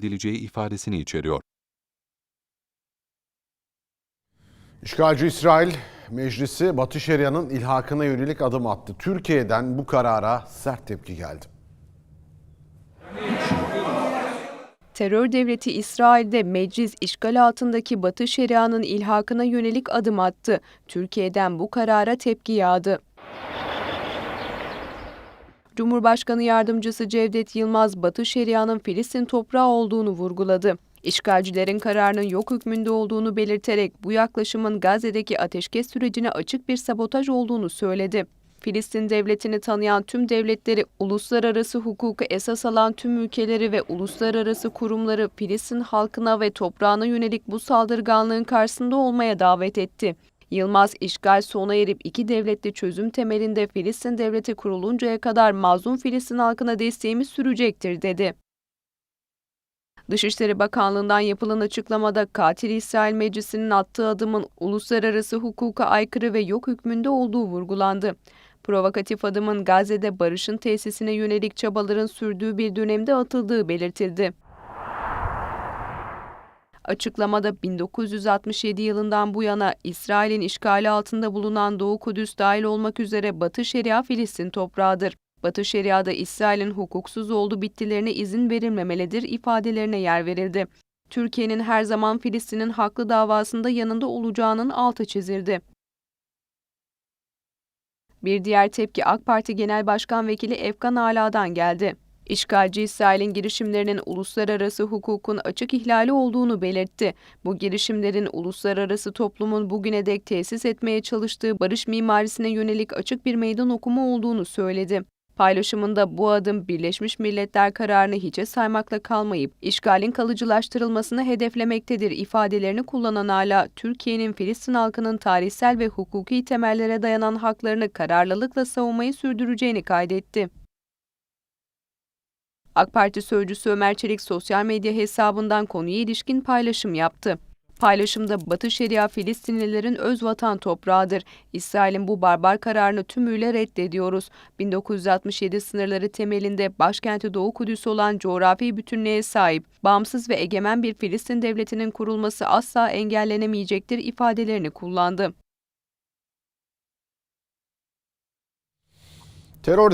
edileceği ifadesini içeriyor. İşgalci İsrail Meclisi Batı Şeria'nın ilhakına yönelik adım attı. Türkiye'den bu karara sert tepki geldi. Terör devleti İsrail'de meclis işgal altındaki Batı Şeria'nın ilhakına yönelik adım attı. Türkiye'den bu karara tepki yağdı. Cumhurbaşkanı Yardımcısı Cevdet Yılmaz, Batı Şeria'nın Filistin toprağı olduğunu vurguladı. İşgalcilerin kararının yok hükmünde olduğunu belirterek bu yaklaşımın Gazze'deki ateşkes sürecine açık bir sabotaj olduğunu söyledi. Filistin devletini tanıyan tüm devletleri, uluslararası hukuku esas alan tüm ülkeleri ve uluslararası kurumları Filistin halkına ve toprağına yönelik bu saldırganlığın karşısında olmaya davet etti. Yılmaz, işgal sona erip iki devletli çözüm temelinde Filistin devleti kuruluncaya kadar mazlum Filistin halkına desteğimiz sürecektir dedi. Dışişleri Bakanlığı'ndan yapılan açıklamada katil İsrail Meclisi'nin attığı adımın uluslararası hukuka aykırı ve yok hükmünde olduğu vurgulandı. Provokatif adımın Gazze'de barışın tesisine yönelik çabaların sürdüğü bir dönemde atıldığı belirtildi. Açıklamada 1967 yılından bu yana İsrail'in işgali altında bulunan Doğu Kudüs dahil olmak üzere Batı Şeria Filistin toprağıdır. Batı Şeria'da İsrail'in hukuksuz olduğu bittilerine izin verilmemelidir ifadelerine yer verildi. Türkiye'nin her zaman Filistin'in haklı davasında yanında olacağının altı çizildi. Bir diğer tepki AK Parti Genel Başkan Vekili Efkan Ala'dan geldi. İşgalci İsrail'in girişimlerinin uluslararası hukukun açık ihlali olduğunu belirtti. Bu girişimlerin uluslararası toplumun bugüne dek tesis etmeye çalıştığı barış mimarisine yönelik açık bir meydan okuma olduğunu söyledi. Paylaşımında bu adım Birleşmiş Milletler kararını hiçe saymakla kalmayıp işgalin kalıcılaştırılmasını hedeflemektedir ifadelerini kullanan hala Türkiye'nin Filistin halkının tarihsel ve hukuki temellere dayanan haklarını kararlılıkla savunmayı sürdüreceğini kaydetti. AK Parti sözcüsü Ömer Çelik sosyal medya hesabından konuya ilişkin paylaşım yaptı. Paylaşımda Batı Şeria Filistinlilerin öz vatan toprağıdır. İsrail'in bu barbar kararını tümüyle reddediyoruz. 1967 sınırları temelinde başkenti Doğu Kudüs olan coğrafi bütünlüğe sahip, bağımsız ve egemen bir Filistin devletinin kurulması asla engellenemeyecektir ifadelerini kullandı. Terör